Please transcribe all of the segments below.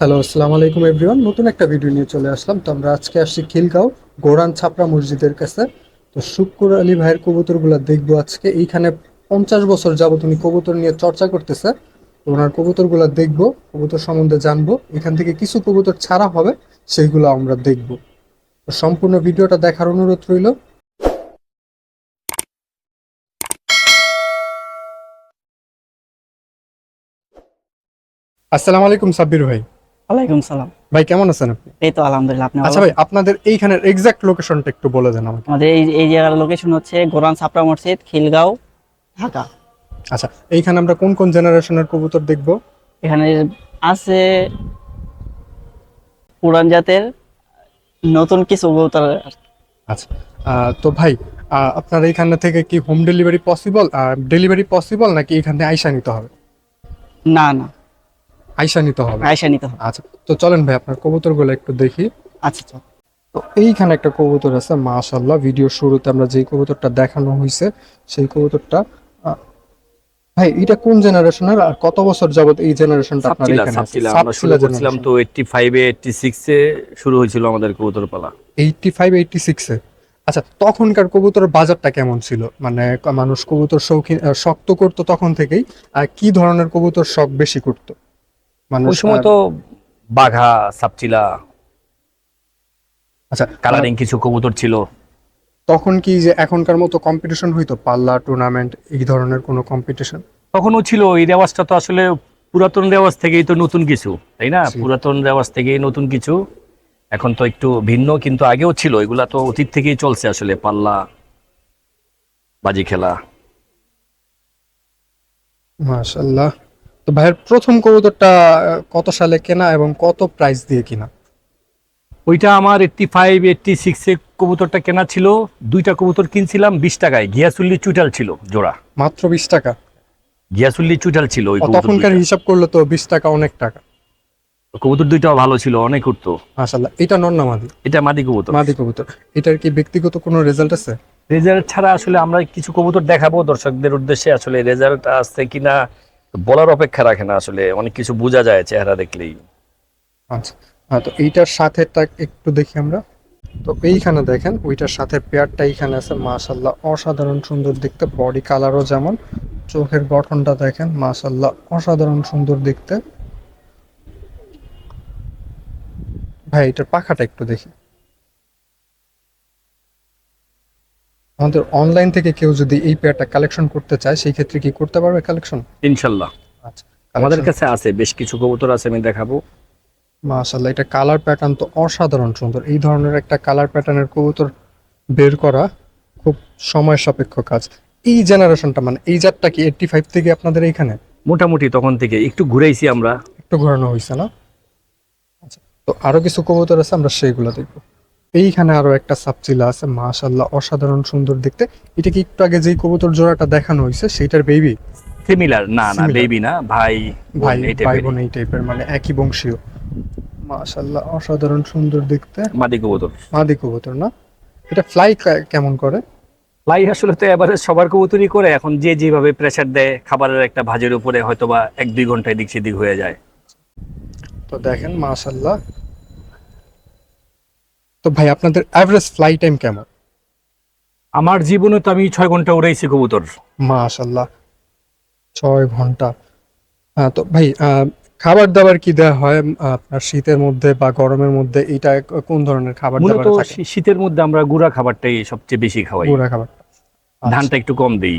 Hello আসসালামু আলাইকুম everyone নতুন একটা ভিডিও নিয়ে চলে আসলাম। তো আমরা আজকে আসছি খিলগাঁও, গোরান ছাপড়া মসজিদের কাছে। তো শুক্কুর আলী ভাইয়ের কবুতরগুলো দেখব আজকে। এইখানে পঞ্চাশ বছর যাবত উনি কবুতর নিয়ে চর্চা করতেছে। ওনার কবুতরগুলো দেখব, কবুতর সম্বন্ধে জানব। এখান থেকে কিছু কবুতর ছাড়া হবে, সেইগুলো আমরা দেখব। সম্পূর্ণ ভিডিওটা দেখার অনুরোধ রইল। আসসালামু আলাইকুম সাব্বির ভাই। ওয়ালাইকুম সালাম। ভাই কেমন আছেন আপনি? এই তো আলহামদুলিল্লাহ আপনি আচ্ছা ভাই আপনাদের এইখানের এক্সাক্ট লোকেশনটা একটু বলে দেন আমাকে। আমাদের এই এই জায়গার লোকেশন হচ্ছে গোরান ছাপড়া মসজিদ খিলগাঁও ঢাকা। আচ্ছা এইখানে আমরা কোন কোন জেনারেশনের কবুতর দেখব? এখানে আছে পুরান জাতের নতুন কিছু কবুতর আচ্ছা তো ভাই আপনার এইখানে থেকে কি home delivery possible delivery possible নাকি এখানে আইসা নিতে হবে? না না। আইসা নিতে হবে। আয়সা নিতে হবে। আচ্ছা তো চলেন ভাই আপনার কবুতরগুলো একটু দেখি। আচ্ছা আচ্ছা তো এইখানে একটা কবুতর আছে মাশাল্লাহ ভিডিও শুরুতে আমরা যেই কবুতরটা দেখানো হয়েছে সেই কবুতরটা ভাই এটা কোন জেনারেশনের আর কত বছর যাবত এই জেনারেশনটা আপনার এখানে আছে? আমরা শুরু করছিলাম তো এইটটি ফাইভে এইটটি সিক্সে শুরু হয়েছিল আমাদের কবুতর পালা এইটটি ফাইভ এইটটি সিক্সে আচ্ছা তখনকার কবুতরের বাজারটা কেমন ছিল? মানে মানুষ কবুতর শৌখিন শক্ত করতো তখন থেকেই আর কি ধরনের কবুতর শখ বেশি করতো? ওই সময় তো বাঘা সাপচিলা আচ্ছা কালারিং কিছু কবুতর ছিল। তখন কি যে এখনকার মতো কম্পিটিশন হইতো? পাল্লা টুর্নামেন্ট এই ধরনের কোনো কম্পিটিশন তখনও ছিল এই রেওয়াজটা তো আসলে পুরাতন রেওয়াজ থেকেই তো নতুন কিছু তাই না? পুরাতন রেওয়াজ থেকেই নতুন কিছু। এখন তো একটু ভিন্ন কিন্তু আগেও ছিল এগুলা তো অতীত থেকেই চলছে আসলে পাল্লা বাজি খেলা। মাশাল্লাহ। তো ভাইয়ের প্রথম কবুতরটা কত সালে কেনা এবং কত প্রাইস দিয়ে কিনা? ওইটা আমার এইটটি ফাইভ এইটটি সিক্সে কবুতরটা কেনা ছিল। দুইটা কবুতর কিনছিলাম বিশ টাকায়। ঘিয়াচুল্লি চুটাল ছিল জোড়া। মাত্র বিশ টাকা? গিয়াসুল্লি চুটাল ছিল ওই তখনকার হিসাব করলে তো বিশ টাকা অনেক টাকা। কবুতর দুইটাও ভালো ছিল অনেক উঠতো। মাশাল্লাহ এটা নন্নামাদি এটা মাদি কবুতর। মাদি কবুতর। এটার কি ব্যক্তিগত কোনো রেজাল্ট আছে? রেজাল্ট ছাড়া আসলে আমরা কিছু কবুতর দেখাবো দর্শকদের উদ্দেশ্যে। আসলে রেজাল্ট আসছে কিনা বলার অপেক্ষা রাখে না আসলে, অনেক কিছু বোঝা যায় চেহারা দেখলেই। আচ্ছা হ্যাঁ তো এইটার সাথে একটু দেখি আমরা। তো এইখানে দেখেন, ওইটার সাথে পেয়ারটা এইখানে আছে মাশাল্লাহ অসাধারণ সুন্দর দেখতে বডি কালারও যেমন। চোখের গঠনটা দেখেন মাশাল্লাহ অসাধারণ সুন্দর দেখতে। ভাই, এটার পাখাটা একটু দেখি। আমাদের অনলাইন থেকে কেউ যদি এই পেয়ারটা কালেকশন করতে চায় সেই ক্ষেত্রে কি করতে পারবে কালেকশন ইনশাল্লাহ। আচ্ছা আমাদের কাছে আছে বেশ কিছু কবুতর আছে আমি দেখাবো। মাশাল্লাহ এটা কালার প্যাটার্ন তো অসাধারণ সুন্দর। এই ধরনের একটা কালার প্যাটার্নের কবুতর বের করা খুব সময় সাপেক্ষ কাজ। এই জেনারেশনটা মানে এই জাতটা কি এইটটি ফাইভ থেকে আপনাদের এইখানে? মোটামুটি তখন থেকে একটু ঘুরেছি আমরা। একটু ঘোরানো হয়েছে না? আচ্ছা তো আরও কিছু কবুতর আছে আমরা সেইগুলো দেখব। এইখানে আরও একটা সাপচিলা আছে মাশাল্লাহ অসাধারণ সুন্দর দেখতে। এটা কি একটু আগে যেই কবুতর জোড়াটা দেখানো হয়েছে সেইটার বেবি সিমিলার না না. বেবি না ভাই ভাই ভাই বোন এই টাইপের মানে একই বংশীয়। মাশাল্লাহ অসাধারণ সুন্দর দেখতে। মাদি কবুতর। মাদি কবুতর না? এটা ফ্লাই কেমন করে? লাই আসলে তো এবারে সবার কবুতরই করে এখন যে যেভাবে প্রেসার দেয় খাবারের একটা ভাজের উপরে হয়তোবা এক দুই ঘন্টায় দিক সেদিক হয়ে যায়। তো দেখেন মাশাল্লাহ তো ভাই আপনাদের অ্যাভারেজ ফ্লাই টাইম কেমন? আমার জীবনে তো আমি ছয় ঘণ্টা উড়াইছি কবুতর। মাশাল্লাহ ছয় ঘণ্টা। তো ভাই খাবার দাবার কি দেওয়া হয়? আপনার শীতের মধ্যে বা গরমের মধ্যে এটা কোন ধরনের খাবার দাবার থাকে? শীতের মধ্যে আমরা গুড়া খাবারটাই সবচেয়ে বেশি খাওয়াই। গুঁড়া খাবার। আচ্ছা, ধানটা একটু কম দেই।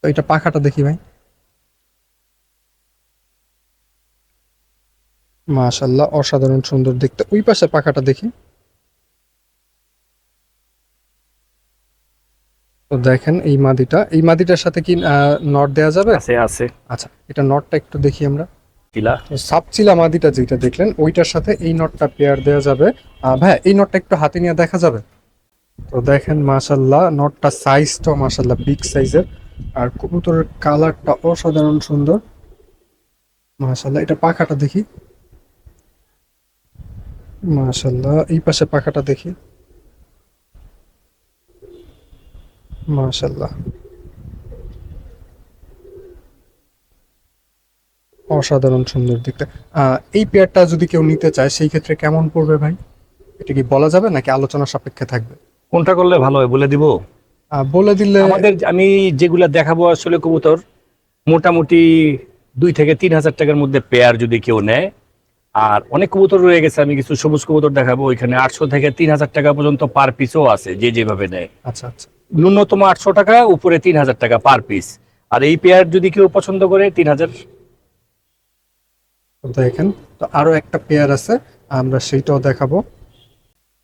তো এটা পাখাটা দেখি ভাই। মাশাল্লাহ অসাধারণ সুন্দর দেখতে। ওই পাশে পাখাটা দেখি। তো দেখেন এই মাদিটা। এই মাদিটার সাথে কি নট দেওয়া যাবে? আছে আছে। আচ্ছা এটা নটটা একটু দেখি আমরা। চিলা। সাপচিলা মাদিটা যেটা দেখলেন ওইটার সাথে এই নটটা পেয়ার দেওয়া যাবে। ভাই এই নটটা একটু হাতে নিয়ে দেখা যাবে? তো দেখেন মাশাল্লাহ নটটা সাইজটা মাশাল্লাহ বিগ সাইজের আর কবুতরের কালারটা অসাধারণ সুন্দর। মাশাল্লাহ এটা পাখাটা দেখি। মাশাল্লাহ এই পাশে পাখাটা দেখি। মাশাল্লাহ অসাধারণ সুন্দর দেখতে। আহ, এই পেয়ারটা যদি কেউ নিতে চায় সেই ক্ষেত্রে কেমন পড়বে ভাই? এটা কি বলা যাবে নাকি আলোচনা সাপেক্ষে থাকবে? কোনটা করলে ভালো হয় বলে দিব? বলে দিলে আমাদের আমি যেগুলা দেখাবো আসলে কবুতর মোটামুটি দুই থেকে তিন হাজার টাকার মধ্যে পেয়ার যদি কেউ নেয় আর অনেক কবুতর রয়ে গেছে আমি কিছু সবুজ কবুতর দেখাবো। ওইখানে আটশো থেকে তিন হাজার টাকা পর্যন্ত পার পিসও আছে যে যেভাবে নেয়। আচ্ছা আচ্ছা। ন্যূনতম আটশো টাকা উপরে তিন হাজার টাকা পার পিস আর এই পেয়ার যদি কেউ পছন্দ করে তিন হাজার। দেখেন তো আরও একটা পেয়ার আছে আমরা সেইটাও দেখাবো।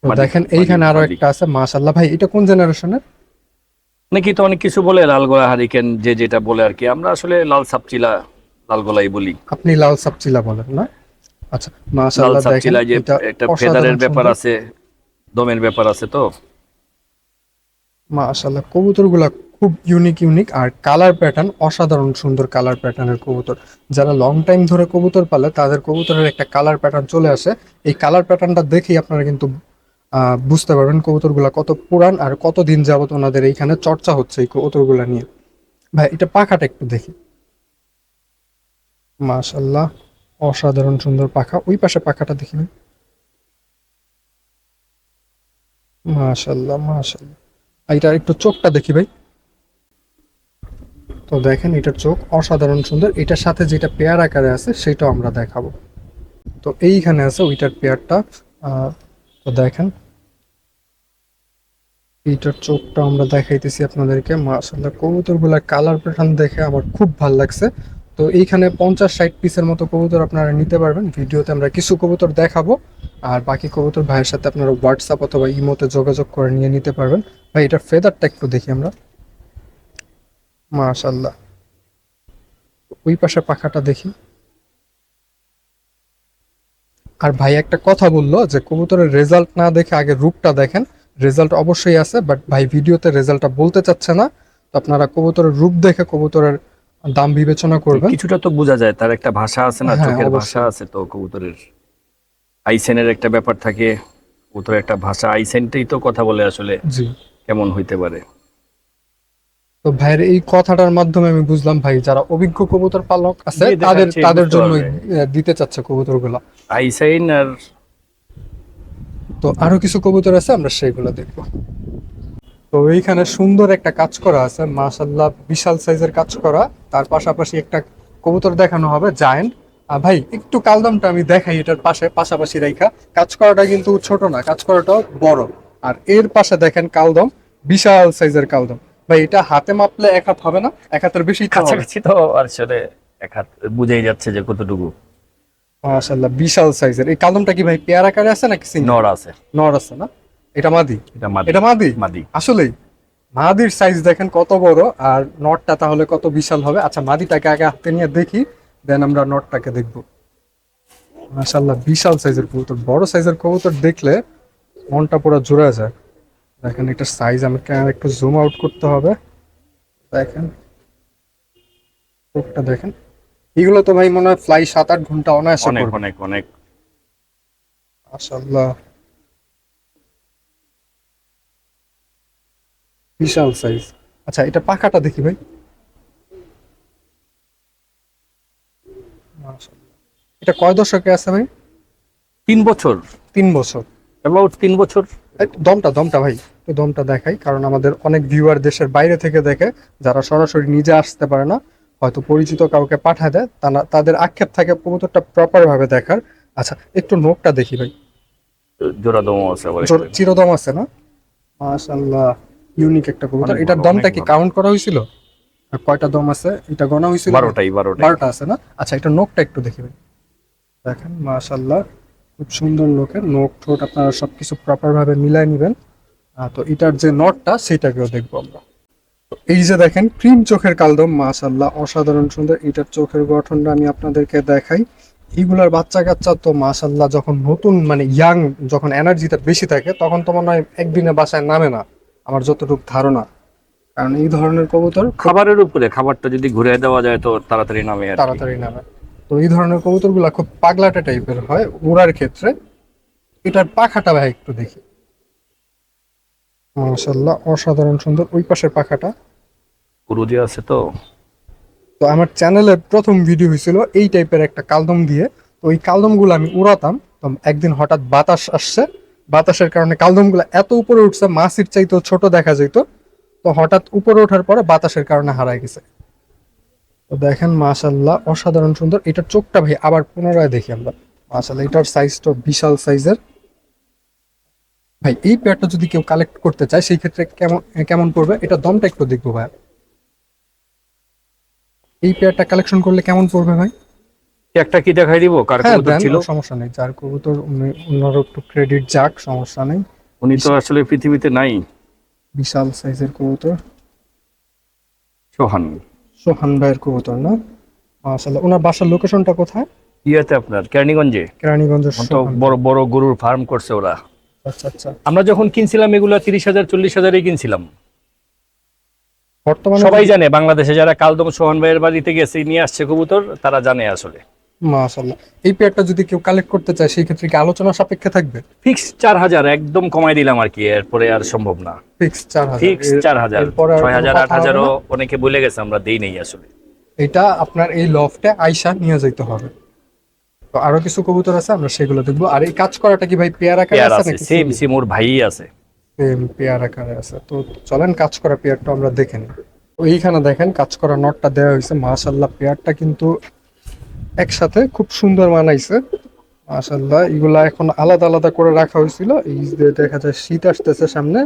দেখেন এইখানে আরও একটা আছে মাশাল্লাহ ভাই এটা কোন জেনারেশনের? নাকি তো অনেক কিছু বলে লাল গোলা হারিকেন যে যেটা বলে আর কি। আমরা আসলে লাল সাপচিলা লাল গোলাই বলি। আপনি লাল সাপচিলা বলেন না? আচ্ছা লাল মাশাল্লাহ দেখেন সাপচিলা যে এটা একটা ফেদারের ব্যাপার আছে দমের ব্যাপার আছে তো? মাশাল্লাহ কবুতরগুলা খুব ইউনিক ইউনিক আর কালার প্যাটার্ন অসাধারণ সুন্দর কালার প্যাটার্নের কবুতর। যারা লং টাইম ধরে কবুতর পালে তাদের কবুতরের একটা কালার প্যাটার্ন চলে আসে। এই কালার প্যাটার্নটা দেখেই আপনারা কিন্তু আহ, বুঝতে পারবেন কবুতরগুলা কত পুরান আর কত দিন যাবত ওনাদের এইখানে চর্চা হচ্ছে এই কবুতরগুলা নিয়ে। ভাই এটা পাখাটা একটু দেখি। মাশাল্লাহ অসাধারণ সুন্দর পাখা। ওই পাশে পাখাটা দেখি ভাই মাশাল্লাহ মাশাল্লাহ। এটার একটু চোখটা দেখি ভাই। তো দেখেন, এটার চোখ অসাধারণ সুন্দর। এটার সাথে যেটা পেয়ার আকারে আছে, সেটাও আমরা দেখাবো। তো এইখানে আছে ওইটার পেয়ারটা। তো দেখেন। এইটার চোখটা আমরা দেখাইতেছি আপনাদেরকে। মাশাল্লাহ, কবুতরগুলার কালার প্যাটার্ন দেখে আমার খুব ভালো লাগছে। তো এইখানে পঞ্চাশ ষাট পিসের মতো কবুতর আপনারা নিতে পারবেন। ভিডিওতে আমরা কিছু কবুতর দেখাবো, আর বাকি কবুতর ভাইয়ের সাথে আপনারা হোয়াটসঅ্যাপ অথবা ইমোতে যোগাযোগ করে নিয়ে নিতে পারবেন। ভাই, এটার ফেদারটা একটু দেখি আমরা। মাশাল্লাহ ওই পাশে পাখাটা দেখি। আর ভাই একটা কথা বলল যে, কবুতরের রেজাল্ট না দেখে আগে রূপটা দেখেন। রেজাল্ট অবশ্যই আছে বাট ভাই, ভিডিওতে রেজাল্টটা বলতে চাচ্ছে না। তো আপনারা কবুতরের রূপ দেখে কবুতরের দাম বিবেচনা করবে। কিছুটা তো বোঝা যায় তার একটা ভাষা আছে না হ্যাঁ, চোখের। ভাষা আছে তো কবুতরের আইসেনের একটা ব্যাপার থাকে কবুতরের একটা ভাষা আইসেনটাই তো কথা বলে আসলে। জি। কেমন হইতে পারে? তো ভাইয়ের এই কথাটার মাধ্যমে আমি বুঝলাম ভাই যারা অভিজ্ঞ কবুতর পালক আছে তাদের তাদের জন্য দিতে চাচ্ছে কবুতরগুলা। আইসাইন আর তো আরও কিছু কবুতর আছে আমরা সেইগুলো দেখব। তো এইখানে সুন্দর একটা কাজ করা আছে মাশাল্লাহ বিশাল সাইজের কাজ করা। তার পাশাপাশি একটা কবুতর দেখানো হবে জায়েন্ট। আর ভাই একটু কালদমটা আমি দেখাই এটার পাশে পাশাপাশি রেখা কাজ করাটা কিন্তু ছোট না কাজ করাটাও বড়। আর এর পাশে দেখেন কালদম বিশাল সাইজের কালদম। ভাই এটা হাতে মাপলে এক হাত হবে না? এক হাতের বেশি কাছাকাছি তো আসলে এক হাত বুঝেই যাচ্ছে যে কতটুকু। মাশাল্লাহ বিশাল সাইজের। এই কালদমটা কি ভাই পেয়ার আকারে আছে নাকি? নর আছে। নর আছে না? এটা মাদি? এটা মাদি। এটা মাদি? মাদি। আসলেই। মাদির সাইজ দেখেন কত বড় আর নটটা তাহলে কত বিশাল হবে। আচ্ছা মাদিটাকে আগে হাতে নিয়ে দেখি দেন আমরা নটটাকে দেখব। মাশাল্লাহ বিশাল সাইজের কবুতর। বড় সাইজের কবুতর দেখলে মনটা পুরো জুড়ে যায়। দেখেন এটার সাইজ আমাকে একটু জুম আউট করতে হবে। দেখেন। চোখটা দেখেন। এগুলো তো ভাই মনে হয় ফ্লাই সাত আট ঘণ্টা অনায়াসে অনেক অনেক অনেক। মাশাল্লাহ বিশাল সাইজ আচ্ছা এটা পাখাটা দেখি ভাই। এটা কয় দশকে আছে ভাই? তিন বছর। তিন বছর। অ্যাবাউট তিন বছর। দমটা দমটা ভাই একটু দমটা দেখাই কারণ আমাদের অনেক ভিউয়ার দেশের বাইরে থেকে দেখে যারা সরাসরি নিজে আসতে পারে না হয়তো পরিচিত কাউকে পাঠায় দেয় তারা তাদের আক্ষেপ থাকে কবুতরটা প্রপার ভাবে দেখার। আচ্ছা একটু নোকটা দেখি ভাই। জোড়া দম আছে চিরদম আছে না? মাশাআল্লাহ। ইউনিক একটা কবুতর। এটার দমটা কি কাউন্ট করা হয়েছিল? কয়টা দম আছে? এটা গণা হয়েছিল? বারোটাই বারোটাই। বারোটা আছে না? আচ্ছা এটা নোকটা একটু দেখি ভাই। দেখেন মাশাআল্লাহ খুব সুন্দর নোকের নোক ঠোঁট আপনারা সবকিছু প্রপার ভাবে মিলাই নেবেন। তো এটার যে নটটা সেটাকেও দেখব আমরা। এই যে দেখেন ক্রিম চোখের কালদম মাশাআল্লাহ অসাধারণ সুন্দর। এটার চোখের গঠনটা আমি আপনাদেরকে দেখাই। এগুলার বাচ্চা কাচ্চা তো মাশাআল্লাহ যখন নতুন মানে ইয়াং যখন এনার্জিটা বেশি থাকে তখন তো মনে হয় একদিনে বাসায় নামে না। আমার যতটুকু ধারণা। কারণ এই ধরনের কবুতর খাবারের উপরে খাবারটা যদি ঘুরে দেওয়া যায় তো তাড়াতাড়ি নামে তাড়াতাড়ি নামে। তো এই ধরনের কবুতরগুলো খুব পাগলাটে টাইপের হয় উড়ার ক্ষেত্রে। এটার পাখাটা ভাই একটু দেখি। মাশাল্লাহ অসাধারণ সুন্দর ওই পাশের পাখাটা। কুরুজি আছে তো। তো আমার চ্যানেলের প্রথম ভিডিও হয়েছিল এই টাইপের একটা কালদম দিয়ে। তো ওই কালদমগুলো আমি উড়াতাম তো একদিন হঠাৎ বাতাস আসছে বাতাসের কারণে কালদমগুলো এত উপরে উঠছে, মাছির চাইতেও ছোট দেখা যেত, তো হঠাৎ উপরে ওঠার পরে বাতাসের কারণে হারায় গেছে। তো দেখেন মাশাল্লাহ অসাধারণ সুন্দর। এটার চোখটা ভাই, আবার পুনরায় দেখি আমরা। মাশাল্লাহ এটার সাইজটা বিশাল সাইজের ভাই, এই পেয়ারটা যদি কেউ কালেক্ট করতে চায়, সেই ক্ষেত্রে কেমন কেমন পড়বে? এটা দমটা একটু দেখব ভাই। এই পেয়ারটা কালেকশন করলে কেমন পড়বে ভাই? একটা কি দেখাই দিব? কার হ্যাঁ কবুতর ছিল? সমস্যা নেই। যার কবুতর উনি- ওনার একটু ক্রেডিট যাক সমস্যা নেই। উনি তো আসলে পৃথিবীতে নাই। বিশাল সাইজের কবুতর। সোহান। সোহান ভাইয়ের কবুতর না? মাশাল্লাহ ওনার বাসার লোকেশনটা কোথায়? ইয়েতে আপনার কেরানীগঞ্জে। কেরানীগঞ্জের তো বড় বড় গরুর ফার্ম করছে ওরা। আচ্ছা আচ্ছা। আমরা যখন কিনছিলাম এগুলো তিরিশ হাজার চল্লিশ হাজারই কিনছিলাম। বর্তমানে সবাই জানে বাংলাদেশে যারা কালদম সোহান ভাইয়ের বাড়িতে গেছে নিয়ে আসছে কবুতর তারা জানে আসলে। মাশাল্লাহ এই পেয়ারটা যদি কেউ কালেক্ট করতে চায় সেই ক্ষেত্রে কি আলোচনা সাপেক্ষে থাকবে? ফিক্স চার হাজার একদম কমাই দিলাম আর কি এরপরে আর সম্ভব না। ফিক্স চার হাজার। ফিক্স এর- চার হাজার। এরপরে আর ছয় হাজার কোনো আট কথা হবে হাজারও না? অনেকে বলে গেছে আমরা দেই নেই আসলে। এটা আপনার এই লফটে আইসা নিয়ে যেতে হবে। তো আরও কিছু কবুতর আছে আমরা সেগুলো দেখব। আর এই কাজ করাটা কি ভাই পেয়ার আকারে আছে নাকি সেম সেম ওর ভাই আছে। সেম পেয়ার আকারে আছে। তো চলেন কাজ করা পেয়ারটা আমরা দেখে নিই। এইখানে দেখেন কাজ করা নটটা দেওয়া হয়েছে। মাশাল্লাহ পেয়ারটা কিন্তু একসাথে খুব সুন্দর মানাইছে মাশাল্লাহ এগুলা এখন আলাদা আলাদা করে রাখা হয়েছিল। এই যে দেখা যায় শীত আসতেছে সামনে,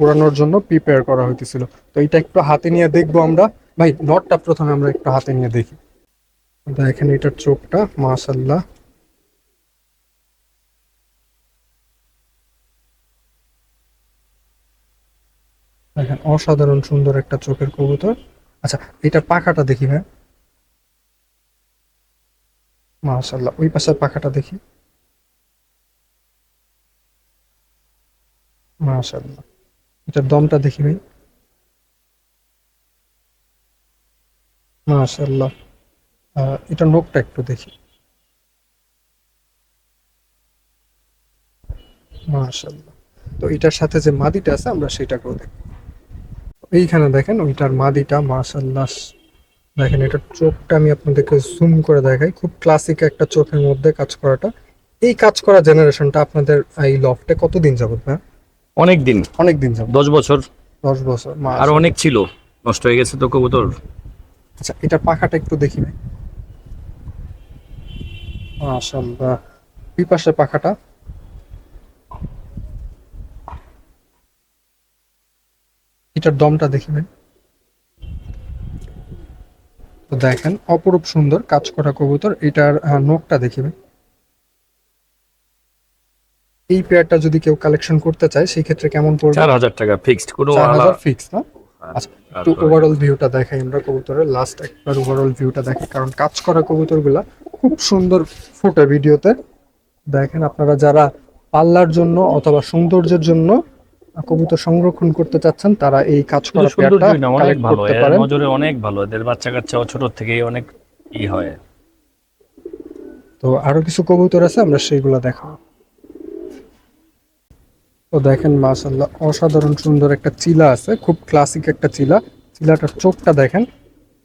উড়ানোর জন্য প্রিপেয়ার করা হইতেছিল। তো এটা একটু হাতে নিয়ে দেখব আমরা। ভাই নটটা প্রথমে আমরা একটু হাতে নিয়ে দেখি। দেখেন এটার চোখটা মাশাল্লাহ দেখেন, অসাধারণ সুন্দর একটা চোখের কবুতর। আচ্ছা এটার পাখাটা দেখি ভাই। মাশাল্লাহ ওই পাশের পাখাটা দেখি। মাশাল্লাহ এটার দমটা দেখি ভাই। মাশাল্লাহ এটার নোকটা একটু দেখি। মাশাল্লাহ তো এটার সাথে যে মাদিটা আছে, আমরা সেটাকেও দেখি এইখানে দেখেন, ওইটার মাদিটা মাশাল্লাহ দেখেন এটা চোখটা আমি আপনাদেরকে জুম করে দেখাই। খুব ক্লাসিক একটা চোখের মধ্যে কাজ করাটা। এই কাজ করা জেনারেশনটা আপনাদের এই লফটে কতদিন যাবত না অনেক দিন অনেক দিন যাবত। দশ বছর। দশ বছর আর অনেক ছিল। নষ্ট হয়ে গেছে তো কবুতর। আচ্ছা এটার পাখাটা একটু দেখি ভাই। মাশাআল্লাহ। পাশের পাখাটা। এটার দমটা দেখি ভাই। তো দেখেন অপরূপ সুন্দর কাজ করা কবুতর। এটার নোকটা দেখি ভাই। এই পেয়ারটা যদি কেউ কালেকশন করতে চায় সেই ক্ষেত্রে কেমন পড়বে? চার হাজার টাকা ফিক্সড কোনো চার আলা- হাজার ফিক্স না? আচ্ছা আর একটু ওভারঅল ভিউটা দেখাই আমরা কবুতরের। লাস্ট একবার ওভারঅল ভিউটা দেখাই কারণ কাজ করা কবুতরগুলা খুব সুন্দর ফুটে ভিডিওতে দেখেন আপনারা যারা পাল্লার জন্য অথবা সৌন্দর্যের জন্য কবুতর সংরক্ষণ করতে চাচ্ছেন তারা এই কাজ করা পেয়ারটা অনেক ভালো। করতে এর নজরে অনেক ভালো। এদের বাচ্চা কাচ্চা ছোট থেকেই অনেক ই হয়। তো আরও কিছু কবুতর আছে আমরা সেইগুলো দেখাবো। তো দেখেন মাশাল্লাহ অসাধারণ সুন্দর একটা চিলা আছে খুব ক্লাসিক একটা চিলা। চিলাটার চোখটা দেখেন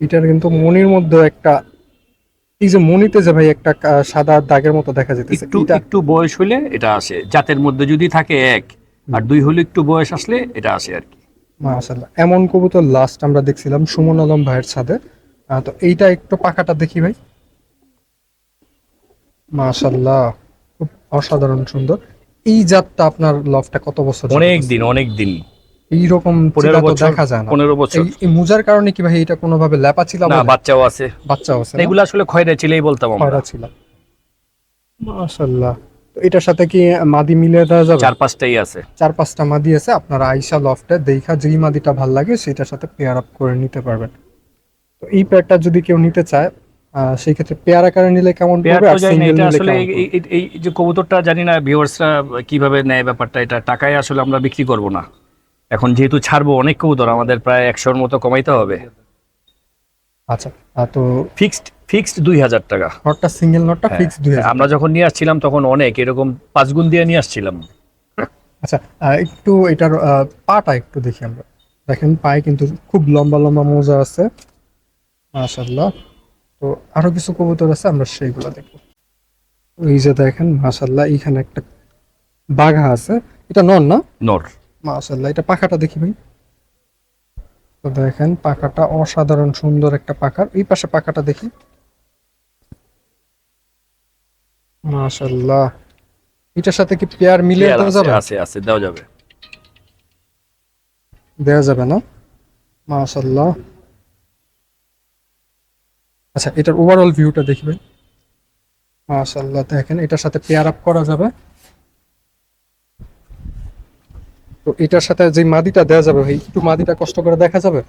এটার কিন্তু মনির মধ্যে একটা এই যে মনিতে যে ভাই একটা সাদা দাগের মতো দেখা যেতেছে একটু একটু বয়স হলে এটা আসে। জাতের মধ্যে যদি থাকে এক আর দুই হলে একটু বয়স আসলে এটা আসে আর কি। মাশাল্লাহ এমন কবুতর লাস্ট আমরা দেখছিলাম সুমন আলম ভাইয়ের আহ, তো এইটা একটু পাখাটা দেখি ভাই। মাশাল্লাহ খুব অসাধারণ সুন্দর। এই জাতটা আপনার লফটা কত বছর অনেক দিন অনেক দিন। এইরকম পনেরো বছর দেখা যায় না। পনেরো বছর। এই মুজার কারণে কি ভাই এটা কোনোভাবে ল্যাপা ছিল না বাচ্চাও আছে। বাচ্চা আছে? এগুলো আসলে খয়রা ছিলেই বলতাম আমরা। খয়রা ছিল। মাশাআল্লাহ। এটার সাথে কি মাদি মিলিয়ে দেওয়া যাবে? চার পাঁচটাই আছে। চার পাঁচটা মাদি আছে আপনারা আইসা লফটে দেখা যেই মাদিটা ভালো লাগে সেটার সাথে পেয়ার আপ করে নিতে পারবেন। তো এই পেয়ারটা যদি কেউ নিতে চায় সেই ক্ষেত্রে পেয়ার আকারে নিলে কেমন পেয়ার পড়বে আর সিঙ্গেল এটা নিলে আসলে এই যে কবুতরটা জানি না ভিউয়ার্সরা কীভাবে নেয় ব্যাপারটা এটা টাকায় আসলে আমরা বিক্রি করব না। এখন যেহেতু ছাড়বো অনেক কবুতর আমাদের প্রায় একশোর মতো কমাইতে হবে। আচ্ছা তো ফিক্সড ফিক্সড দুই হাজার টাকা। নটটা সিঙ্গেল নটটা হ্যাঁ, ফিক্স দুই আমরা যখন নিয়ে আসছিলাম তখন অনেক এরকম পাঁচ গুণ দিয়ে নিয়ে আসছিলাম। আচ্ছা একটু এটার পাটা একটু দেখি আমরা। দেখেন পায়ে কিন্তু খুব লম্বা লম্বা মোজা আছে। মাশাল্লাহ তো আরও কিছু কবুতর আছে আমরা সেইগুলো দেখব। এই যে দেখেন মাশাল্লাহ এইখানে একটা বাঘা আছে। এটা নন না? নর। মাশাল্লাহ এটা পাখাটা দেখি ভাই। তো দেখেন পাখাটা অসাধারণ সুন্দর একটা পাখার। এই পাশে পাখাটা দেখি। মাশাল্লাহ এটার সাথে কি পেয়ার পেয়ার দেওয়া যাবে? আছে আছে দেওয়া যাবে। দেওয়া যাবে না? মাশাল্লাহ আচ্ছা এটার ওভারঅল ভিউটা দেখি ভাই মাশাল্লাহ দেখেন এটার সাথে পেয়ার আপ করা যাবে। তো এটার সাথে যে মাদিটা দেওয়া যাবে ভাই একটু মাদিটা কষ্ট করে দেখা যাবে?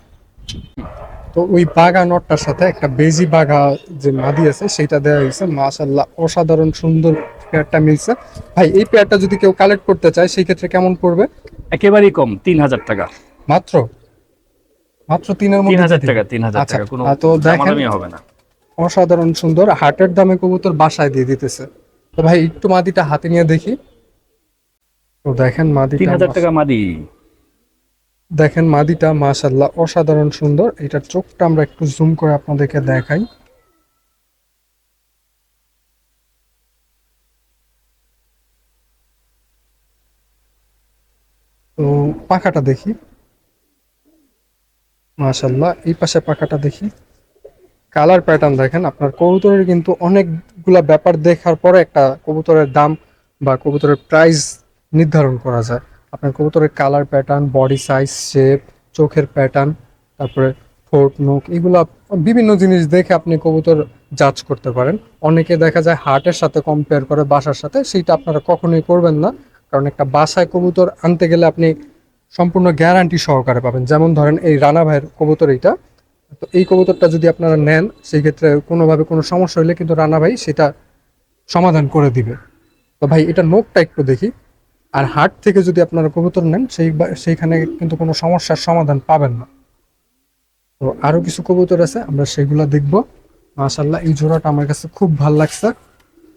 তো ওই বাগা নটটার সাথে একটা বেজি বাঘা যে মাদি আছে সেটা দেওয়া হয়েছে। মাশাল্লাহ অসাধারণ সুন্দর পেয়ারটা মিলছে। ভাই এই পেয়ারটা যদি কেউ কালেক্ট করতে চায় সেই ক্ষেত্রে কেমন পড়বে? একেবারেই কম তিন হাজার টাকা। মাত্র? মাত্র তিনের তিন মধ্যে হাজার টাকা তিন হাজার আচ্ছা, টাকা কোনো তো দেখেন হবে না। অসাধারণ সুন্দর হাটের দামে কবুতর বাসায় দিয়ে দিতেছে। তো ভাই একটু মাদিটা হাতে নিয়ে দেখি। তো দেখেন মাদি তিন হাজার টাকা মাদি। দেখেন মাদিটা মাশাল্লাহ অসাধারণ সুন্দর। এটার চোখটা আমরা একটু জুম করে আপনাদেরকে দেখাই। তো পাখাটা দেখি। মাশাল্লাহ এই পাশে পাখাটা দেখি। কালার প্যাটার্ন দেখেন, আপনার কবুতরের কিন্তু অনেকগুলা ব্যাপার দেখার পরে একটা কবুতরের দাম বা কবুতরের প্রাইস নির্ধারণ করা যায়। আপনার কবুতরের colour pattern body size shape চোখের প্যাটার্ন তারপরে ঠোঁট নখ এগুলা বিভিন্ন জিনিস দেখে আপনি কবুতর জাজ করতে পারেন। অনেকে দেখা যায় হার্টের সাথে কম্পেয়ার করে, বাসার সাথে, সেইটা আপনারা কখনোই করবেন না। কারণ একটা বাসায় কবুতর আনতে গেলে আপনি সম্পূর্ণ গ্যারান্টি সহকারে পাবেন। যেমন ধরেন এই রানা ভাইয়ের কবুতর এইটা। তো এই কবুতরটা যদি আপনারা নেন সেই ক্ষেত্রে কোনোভাবে কোনো সমস্যা হলে কিন্তু রানা ভাই সেটা সমাধান করে দিবে। তো ভাই, এটা নোকটা একটু দেখি। আর হাট থেকে যদি আপনারা কবুতর নেন সেই সেইখানে কিন্তু কোনো সমস্যার সমাধান পাবেন না। তো আরও কিছু কবুতর আছে আমরা সেগুলো দেখব। মাশাল্লাহ এই জোড়াটা আমার কাছে খুব ভালো লাগছে।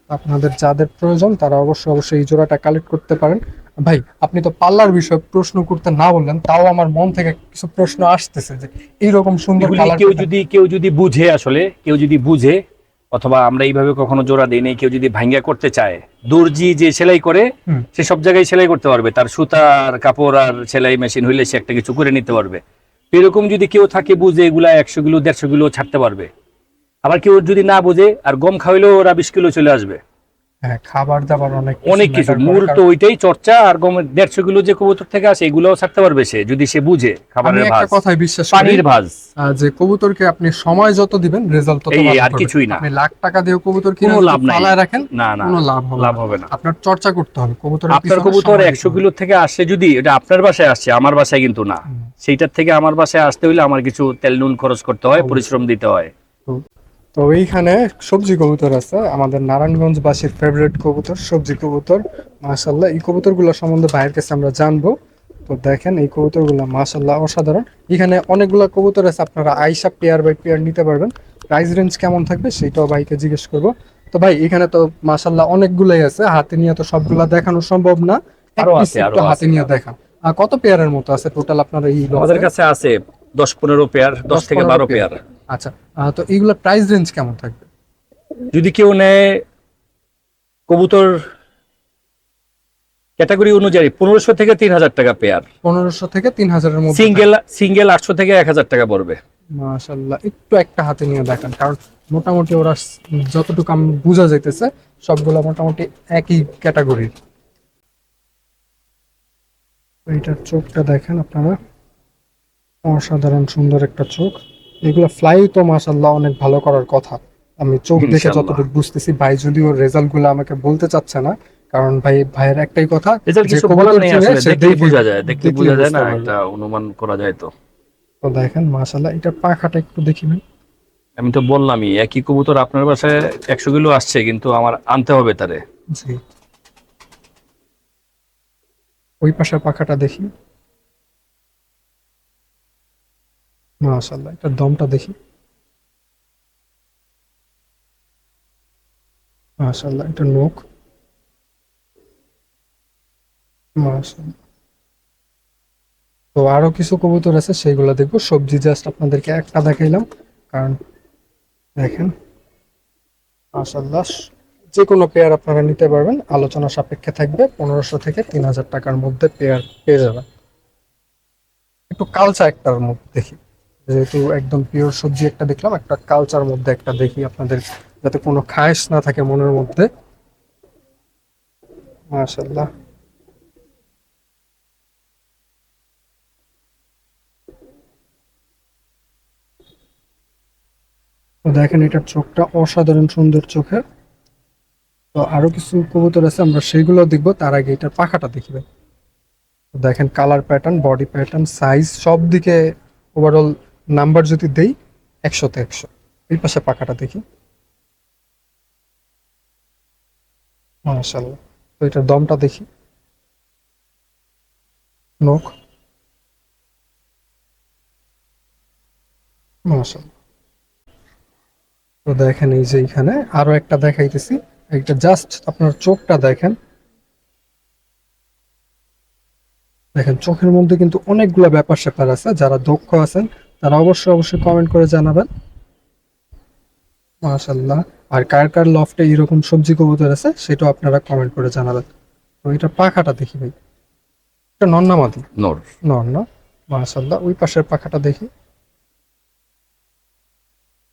আপনাদের যাদের প্রয়োজন তারা অবশ্যই অবশ্যই এই জোড়াটা কালেক্ট করতে পারেন। ভাই আপনি তো পাল্লার বিষয়ে প্রশ্ন করতে না বললেন তাও আমার মন থেকে কিছু প্রশ্ন আসতেছে যে এইরকম সুন্দর কেউ যদি কেউ যদি বুঝে আসলে কেউ যদি বুঝে অথবা আমরা এইভাবে কখনো জোড়া দিই নাই কেউ যদি ভাঙ্গা করতে চায় দর্জি যে সেলাই করে সে সব জায়গায় সেলাই করতে পারবে। তার সুতার কাপড় আর সেলাই মেশিন হইলে সে একটা কিছু করে নিতে পারবে। এরকম যদি কেউ থাকে বুঝে এগুলা একশো কিলো দেড়শো কিলো ছাড়তে পারবে। আবার কেউ যদি না বুঝে আর গম খাওয়াইলেও ওরা বিশ কিলো চলে আসবে। হ্যাঁ খাবার দাবার অনেক অনেক কিছু। মূল তো ওইটাই চর্চা আর গমের দেড়শো কিলো যে কবুতর থেকে আসে এগুলোও ছাড়তে পারবে সে যদি সে বুঝে খাবারের একটা কথাই বিশ্বাস পানির ভাজ। যে কবুতরকে আপনি সময় যত দিবেন রেজাল্ট তত ভালো আর কিছুই না। আপনি লাখ টাকা দিয়ে কবুতর কিনে কোনো লাভ নাই। পালায় রাখেন না না কোনো লাভ হবে লাভ হবে না। আপনার চর্চা করতে হবে কবুতর আপনার কবুতর একশো কিলো থেকে আসে যদি এটা আপনার বাসায় আসছে আমার বাসায় কিন্তু না। সেইটার থেকে আমার বাসায় আসতে হলে আমার কিছু তেল নুন খরচ করতে হয় পরিশ্রম দিতে হয়। তো এইখানে সবজি কবুতর আছে। আমাদের নারায়ণগঞ্জবাসীর ফেভারিট কবুতর সবজি কবুতর। মাশাল্লাহ এই কবুতরগুলো সম্বন্ধে ভাইয়ের কাছে আমরা জানব। তো দেখেন এই কবুতরগুলো মাশাল্লাহ অসাধারণ। এখানে অনেকগুলো কবুতর আছে আপনারা আইসা পেয়ার বাই পেয়ার নিতে পারবেন। প্রাইস রেঞ্জ কেমন থাকবে সেটাও ভাইকে জিজ্ঞেস করব। তো ভাই এখানে তো মাশাল্লাহ অনেকগুলোই আছে হাতে নিয়ে তো সবগুলা দেখানো সম্ভব না। আরও আছে, আরও হাতে নিয়ে দেখা। আর কত পেয়ারের মতো আছে? টোটাল আপনার এই আমাদের কাছে আছে দশ পনেরো পেয়ার দশ থেকে বারো পেয়ার। আচ্ছা তো এইগুলোর প্রাইস রেঞ্জ কেমন থাকবে? যদি কেউ নেয় কবুতর ক্যাটাগরি অনুযায়ী পনেরোশো থেকে তিন হাজার টাকা পেয়ার পনেরোশো থেকে তিন হাজারের মধ্যে। সিঙ্গেল সিঙ্গেল আটশো থেকে এক হাজার টাকা পড়বে। মাশাল্লাহ একটু একটা হাতে নিয়ে দেখেন কারণ মোটামুটি ওরা যতটুকু আমি বোঝা যাইতেছে সবগুলো মোটামুটি একই ক্যাটাগরির এইটার চোখটা দেখেন আপনারা অসাধারণ সুন্দর একটা চোখ। এগুলো ফ্লাই তো মাশাল্লাহ অনেক ভালো করার কথা। আমি চোখ দেখে যতটুকু বুঝতেছি ভাই যদিও রেজাল্টগুলো আমাকে বলতে চাচ্ছে না কারণ ভাই ভাইয়ের একটাই কথা কিছু বলার নেই আসলে সে বোঝা যায় দেখলে বোঝা যায় না একটা অনুমান করা যায় তো। তো দেখেন মাশাল্লাহ এটার পাখাটা একটু দেখি ভাই আমি তো বললামই একই কবুতর আপনার বাসায় একশো কিলো আসছে কিন্তু আমার আনতে হবে তারে। জি। ওই পাশের পাখাটা দেখি। মাশাআল্লাহ এটার দমটা দেখি। মাশাআল্লাহ এটা নখ। তো কিছু কবুতর আছে দেখব। সবজি জাস্ট আপনাদেরকে একটা দেখাইলাম, কারণ দেখেন মাশাল্লাহ যে কোনো পেয়ার আপনারা নিতে পারবেন। আলোচনা সাপেক্ষে থাকবে, পনেরোশো থেকে তিন হাজার টাকার মধ্যে পেয়ার পেয়ে যাবেন। একটু কালচার একটার মধ্যে দেখি। যেহেতু একদম পিওর সবজি একটা দেখলাম, একটা কালচার মধ্যে একটা দেখি আপনাদের, যাতে কোনো খায়েশ না থাকে মনের মধ্যে। মাশাল্লাহ তো দেখেন এটার চোখটা অসাধারণ সুন্দর চোখের। তো আরও কিছু কবুতর আছে, আমরা সেগুলো দেখব, তার আগে এটার পাখাটা দেখবে দেখেন colour pattern body pattern size সব দিকে ওভারঅল নাম্বার যদি দেই, একশোতে একশো। এই পাশে পাখাটা দেখি। মাশাল্লাহ তো এটার দমটা দেখি। নখ। মাশাল্লাহ তো দেখেন এই যে এখানে আরও একটা দেখাইতেছি। একটা জাস্ট আপনার চোখটা দেখেন। দেখেন চোখের মধ্যে কিন্তু অনেকগুলো ব্যাপার স্যাপার আছে। যারা দক্ষ আছেন তারা অবশ্যই অবশ্যই কমেন্ট করে জানাবেন। মাশাল্লাহ আর কার কার লফটে এরকম সবজি কবুতর আছে সেটাও আপনারা কমেন্ট করে জানাবেন। তো এটা পাখাটা দেখি ভাই। এটা নন্নামাদি? নর। নন না? মাশাল্লাহ ওই পাশের পাখাটা দেখি।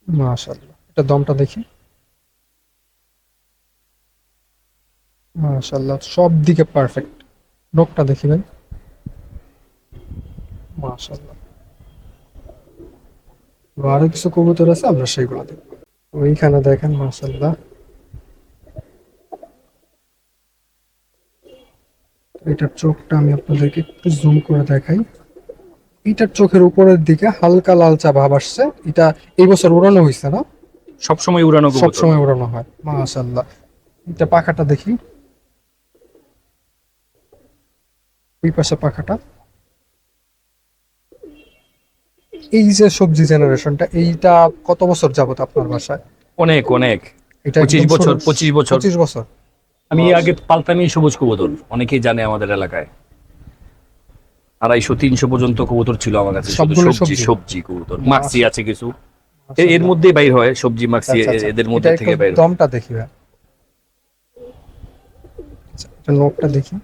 মাশাল্লাহ এটা দমটা দেখি। মাশাল্লাহ সব দিকে পারফেক্ট নখটা দেখি ভাই। মাশাল্লাহ আরও কিছু কবুতর আছে আমরা সেইগুলো দেখব। ওইখানে দেখেন মাশাল্লাহ এটার চোখটা আমি আপনাদেরকে একটু জুম করে দেখাই। এটার চোখের উপরের দিকে হালকা লালচা ভাব আসছে। এটা এই বছর উড়ানো হয়েছে না? সবসময় উড়ানো সব কবুতর। সময় উড়ানো হয় মাশাল্লাহ এটা পাখাটা দেখি। ওই পাশে পাখাটা। এই যে সবজি জেনারেশনটা এইটা কত বছর যাবত আপনার বাসায়? অনেক অনেক। এটা পঁচিশ বছর পঁচিশ বছর। পঁচিশ বছর। আমি আগে পালতামই সবুজ কবুতর অনেকেই জানে আমাদের এলাকায়। আড়াইশো তিনশো পর্যন্ত কবুতর ছিল আমার কাছে সবজি সবজি? কবুতর। মাক্সি আছে কিছু। এর মধ্যে বাইর হয় সবজি মাক্সি আচ্ছা, আচ্ছা। এদের মধ্যে থেকে বাইর দমটা দেখি। আচ্ছা, দেখি।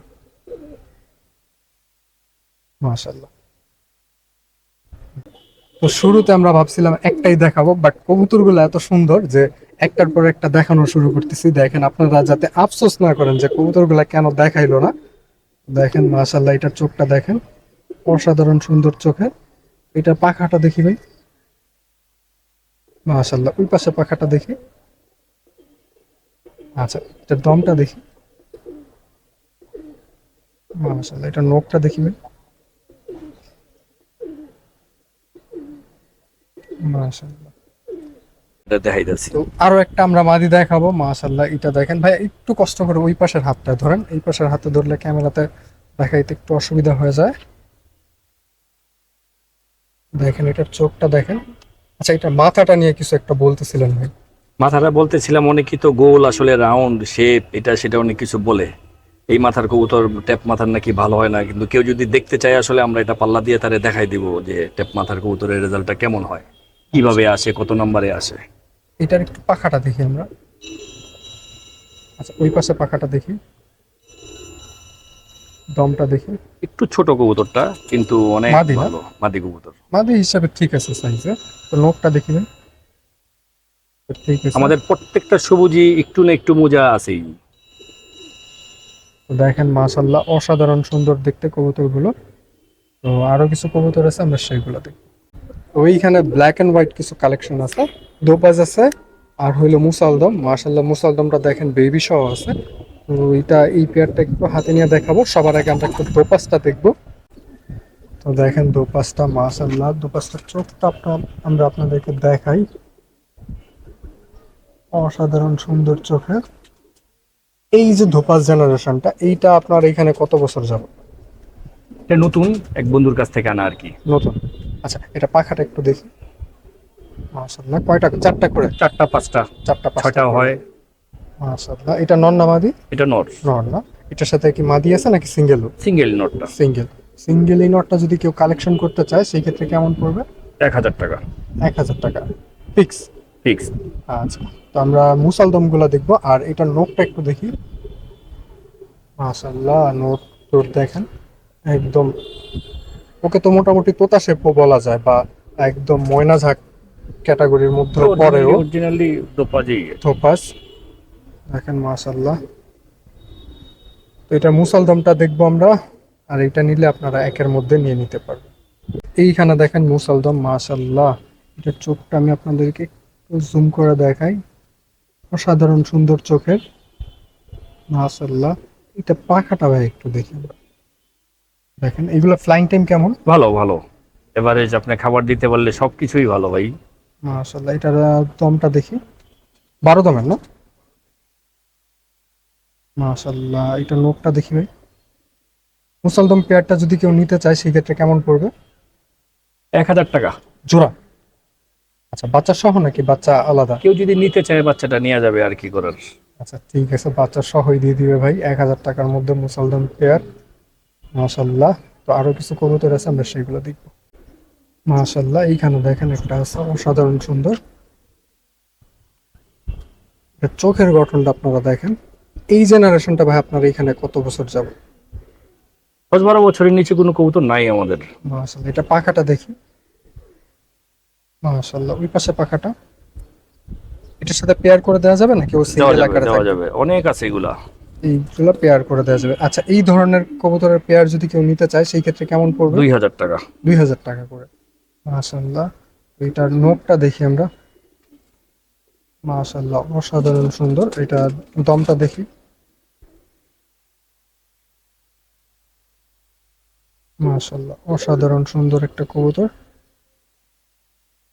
তো শুরুতে আমরা ভাবছিলাম একটাই দেখাবো বাট কবুতরগুলো এত সুন্দর যে একটার পর একটা দেখানো শুরু করতেছি। দেখেন আপনারা যাতে আফসোস না করেন যে কবুতরগুলো কেন দেখাইলো না। দেখেন মাশাল্লাহ এটার চোখটা দেখেন। অসাধারণ সুন্দর চোখে। এটার পাখাটা দেখি ভাই। মাশাল্লাহ ওই পাশে পাখাটা দেখি। আচ্ছা এটার দমটা দেখি। মাশাল্লাহ এটার নখটা দেখি ভাই। এটা আরও একটা আমরা মাদি দেখাবো মাশাল্লাহ এটা দেখেন। ভাই একটু কষ্ট করে ওই পাশের হাতটা ধরেন। এই পাশের হাতে ধরলে ক্যামেরাতে দেখাইতে একটু অসুবিধা হয়ে যায়। দেখেন এটার চোখটা দেখেন। আচ্ছা এটা মাথাটা নিয়ে কিছু একটা বলতেছিলেন ভাই। মাথাটা বলতেছিলাম অনেকেই তো গোল আসলে রাউন্ড শেপ এটা সেটা অনেক কিছু বলে। এই মাথার কবুতর ট্যাপ মাথার নাকি ভালো হয় না কিন্তু কেউ যদি দেখতে চায় আসলে আমরা এটা পাল্লা দিয়ে তারে দেখাই দিব যে ট্যাপ মাথার কবুতরের রেজাল্টটা কেমন হয়। কীভাবে আসে কত নম্বরে আসে? এটার একটু পাখাটা দেখি আমরা। আচ্ছা ওই পাশে পাখাটা দেখি। দমটা দেখি। একটু ছোট কবুতরটা কিন্তু অনেক মাদি ভালো মাদি কবুতর। মাদি হিসাবে ঠিক আছে সাইজে তো নোকটা দেখি ঠিক আছে। আমাদের প্রত্যেকটা সবুজই একটু না একটু মোজা আছেই। তো দেখেন মাশাল্লাহ অসাধারণ সুন্দর দেখতে কবুতরগুলো। তো আরও কিছু কবুতর আছে আমরা সেইগুলো দেখব। তো ওইখানে ব্ল্যাক এন্ড হোয়াইট কিছু কালেকশন আছে। দোপাজ আছে, আর হইল মুসালদম। মাশাল্লাহ মুসালদমটা দেখেন বেবি সহ আছে। তো এটা এই পেয়ারটা একটু হাতে নিয়ে দেখাবো। সবার আগে আমরা একটু দোপাসটা দেখব। তো দেখেন দোপাসটা মাশাল্লাহ দোপাসটার চোখটা আপনার আমরা আপনাদেরকে দেখাই। অসাধারণ সুন্দর চোখের এই যে ধোপাস জেনারেশনটা এইটা আপনার এখানে কত বছর যাব এটা নতুন এক বন্ধুর কাছ থেকে আনা আর কি। নতুন। আচ্ছা এটা পাখাটা একটু দেখি। মাশাআল্লাহ কয়টা চারটা করে? চারটা পাঁচটা চারটা পাঁচটা হয়। মাশাআল্লাহ এটা নন না মাদি? এটা নট নন না। এটার সাথে কি মাদি আছে নাকি সিঙ্গেল? সিঙ্গেল নটটা সিঙ্গেল। সিঙ্গেল এই নটটা যদি কেউ কালেকশন করতে চায় সেই ক্ষেত্রে কেমন পড়বে? এক হাজার টাকা। এক হাজার টাকা। ফিক্স? ফিক্স। আচ্ছা তো আমরা মুসালদমগুলা দেখব। আর এটার নোটটা একটু দেখি। মাশাল্লাহ নোট টোট দেখেন। একদম। ওকে তো মোটামুটি তোতা শেপও বলা যায় বা একদম ময়না ঝাঁক ক্যাটাগরির মধ্যে পড়েও। অরিজিনালি দোপাজি থোপাস দেখেন মাশাল্লাহ তো এটা মুসালদমটা দেখব আমরা আর এটা নিলে আপনারা একের মধ্যে নিয়ে নিতে পারবেন। এইখানে দেখেন মুসালদম মাশাল্লাহ এটার চোখটা আমি আপনাদেরকে একটু জুম করে দেখাই। অসাধারণ সুন্দর চোখের। মাশাল্লাহ এটা পাখাটা ভাই একটু দেখি আমরা। দেখেন এগুলো ফ্লাইং টাইম কেমন? ভালো ভালো। এভারেজ আপনি খাবার দিতে পারলে সবকিছুই ভালো ভাই। মাশাল্লাহ এটার দমটা দেখি। বারো দমের না? মাশাল্লাহ এটা নোটটা দেখি ভাই। মুসলদম পেয়ারটা যদি কেউ নিতে চায় সেই ক্ষেত্রে কেমন পড়বে? এক হাজার টাকা। জোড়া? আচ্ছা বাচ্চা সহ নাকি বাচ্চা আলাদা? কেউ যদি নিতে চায় বাচ্চাটা নিয়ে যাবে আর কি করার। আচ্ছা ঠিক আছে বাচ্চা সহই দিয়ে দিবে ভাই। এক হাজার টাকার মধ্যে মুসলদম পেয়ার মাশাল্লাহ তো আরও কিছু কবুতর আছে আমরা সেগুলো দেখব। মাশাল্লাহ এইখানে দেখেন একটা আছে অসাধারণ সুন্দর। চোখের গঠনটা আপনারা দেখেন। এই জেনারেশনটা ভাই আপনার এখানে কত বছর যাবে? দশ বারো বছরের নিচে কোনো কবুতর নাই আমাদের। মাশাল্লাহ এটা পাখাটা দেখি। মাশাল্লাহ ওই পাশে পাখাটা। এটার সাথে পেয়ার করে দেওয়া যাবে নাকি? ও সিঙ্গেল আকারে দেওয়া যাবে। অনেক আছে এগুলা। এইগুলো পেয়ার করে দেওয়া যাবে। আচ্ছা এই ধরনের কবুতরের পেয়ার যদি কেউ নিতে চায় সেই ক্ষেত্রে কেমন পড়বে? দুই হাজার টাকা। দুই হাজার টাকা করে। মাশাল্লাহ এটার নোকটা দেখি আমরা। মাশাল্লাহ অসাধারণ সুন্দর। এটা দমটা দেখি। মাশাল্লাহ অসাধারণ সুন্দর একটা কবুতর।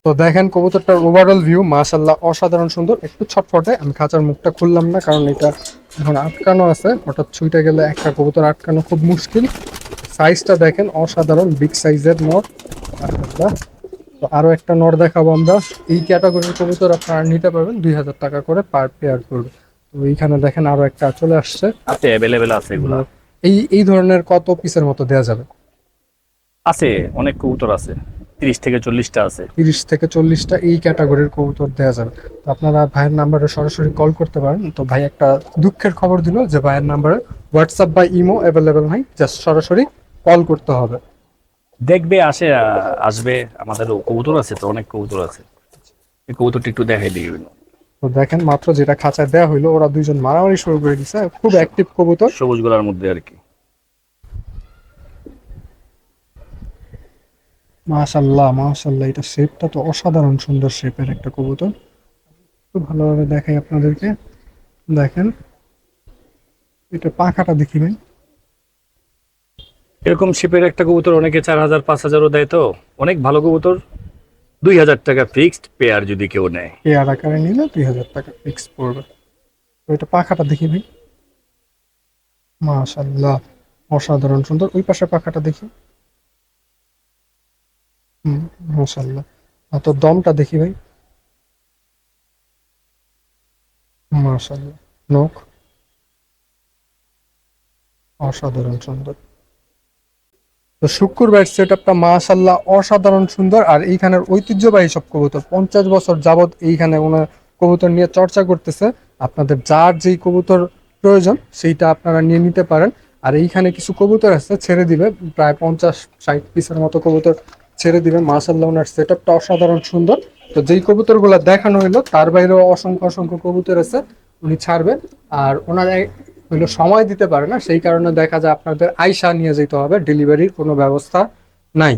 তো দেখেন কবুতরটার ওভারঅল ভিউ মাশাল্লাহ অসাধারণ সুন্দর। একটু ছটফটে আমি খাঁচার মুখটা খুললাম না কারণ এটা এখন আটকানো আছে। হঠাৎ ছুটে গেলে একটা কবুতর আটকানো খুব মুশকিল। সাইজটা দেখেন অসাধারণ বিগ সাইজের নর। তো আরও একটা নর দেখাবো আমরা। এই ক্যাটাগরির কবুতর আপনারা নিতে পারবেন দুই হাজার টাকা করে পার পেয়ার করবে তো এইখানে দেখেন আরও একটা চলে আসছে। আছে অ্যাভেলেবেল আছে এগুলা। এই এই ধরনের কত পিসের মতো দেওয়া যাবে? আছে অনেক কবুতর আছে। তিরিশ থেকে চল্লিশটা আছে। তিরিশ থেকে চল্লিশটা এই ক্যাটাগরির কবুতর দেওয়া যাবে। তো আপনারা ভাইয়ের নাম্বারে সরাসরি কল করতে পারেন। তো ভাই একটা দুঃখের খবর দিল যে ভাইয়ের নাম্বারে হোয়াটসঅ্যাপ বা ইমো অ্যাভেলেবেল নাই জাস্ট সরাসরি কল করতে হবে। দেখবে আসে আসবে। আমাদের কবুতর আছে তো অনেক কবুতর আছে। এই কবুতরটি একটু দেখাই দিই। তো দেখেন মাত্র যেটা খাঁচায় দেওয়া হইল ওরা দুইজন মারামারি শুরু করে দিছে। খুব অ্যাক্টিভ কবুতর। সবুজ গোলার মধ্যে আর কি। মাশাল্লাহ মাশাল্লাহ এটা শেপটা তো অসাধারণ সুন্দর শেপের একটা কবুতর। একটু ভালোভাবে দেখাই আপনাদেরকে। দেখেন এটা পাখাটা দেখি ভাই। এরকম শেপের একটা কবুতর অনেকে চার হাজার পাঁচ হাজারও দেয় তো। অনেক ভালো কবুতর। দুই হাজার টাকা ফিক্সড পেয়ার যদি কেউ নেয়। পেয়ার আকারে নিলে দুই হাজার টাকা ফিক্সড পড়বে। তো এটা পাখাটা দেখি ভাই। মাশাল্লাহ অসাধারণ সুন্দর। ওই পাশে পাখাটা দেখি। মাশাল্লাহ তো দমটা দেখি ভাই। মাশাল্লাহ নখ। অসাধারণ সুন্দর। তো শুক্রবার সেট আপটা মাশাল্লাহ অসাধারণ সুন্দর। আর এইখানের ঐতিহ্যবাহী সব কবুতর, পঞ্চাশ বছর যাবত এইখানে ওনার কবুতর নিয়ে চর্চা করতেছে। আপনাদের যার যেই কবুতর প্রয়োজন, সেইটা আপনারা নিয়ে নিতে পারেন। আর এইখানে কিছু কবুতর আছে, ছেড়ে দিবে, প্রায় পঞ্চাশ, ষাট পিসের মতো কবুতর ছেড়ে দিবে মাশাল্লাহ ওনার সেট আপটা অসাধারণ সুন্দর। তো যেই কবুতরগুলো দেখানো হইল, তার বাইরেও অসংখ্য অসংখ্য কবুতর আছে, উনি ছাড়বেন। আর ওনার হইল সময় দিতে পারে না, সেই কারণে দেখা যায় আপনাদের আইসা নিয়ে যেতে হবে, ডেলিভারির কোনো ব্যবস্থা নাই।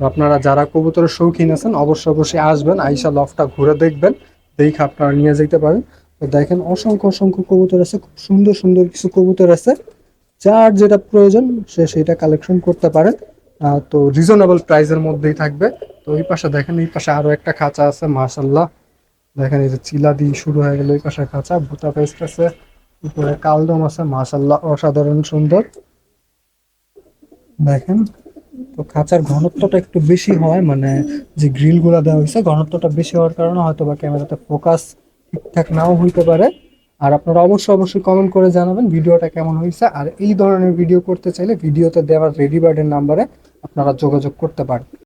তো আপনারা যারা কবুতরের শৌখিন আছেন, অবশ্যই অবশ্যই আসবেন আইসা লফটা ঘুরে দেখবেন, দেখে আপনারা নিয়ে যেতে পারেন। তো দেখেন অসংখ্য অসংখ্য কবুতর আছে, খুব সুন্দর সুন্দর কিছু কবুতর আছে। যার যেটা প্রয়োজন, সে সেটা কালেকশন করতে পারেন। তো রিজনেবল প্রাইসের মধ্যেই থাকবে। তো এই পাশে দেখেন, এই পাশে আরও একটা খাঁচা আছে মাশাল্লাহ দেখেন এই যে চিলা দিয়ে শুরু হয়ে গেল এই পাশে খাঁচা, ভুতা পেস্ট আছে, উপরে কালদম আছে মাশাল্লাহ অসাধারণ সুন্দর। দেখেন, তো খাঁচার ঘনত্বটা একটু বেশি হয় মানে যে গ্রিলগুলা দেওয়া হয়েছে, ঘনত্বটা বেশি হওয়ার কারণে হয়তো বা ক্যামেরাতে ফোকাস ঠিকঠাক নাও হইতে পারে। আর আপনারা অবশ্যই অবশ্যই কমেন্ট করে জানাবেন, ভিডিওটা কেমন হয়েছে। আর এই ধরনের ভিডিও করতে চাইলে ভিডিওতে দেওয়ার রেডি বার্ডের নাম্বারে আপনারা যোগাযোগ করতে পারেন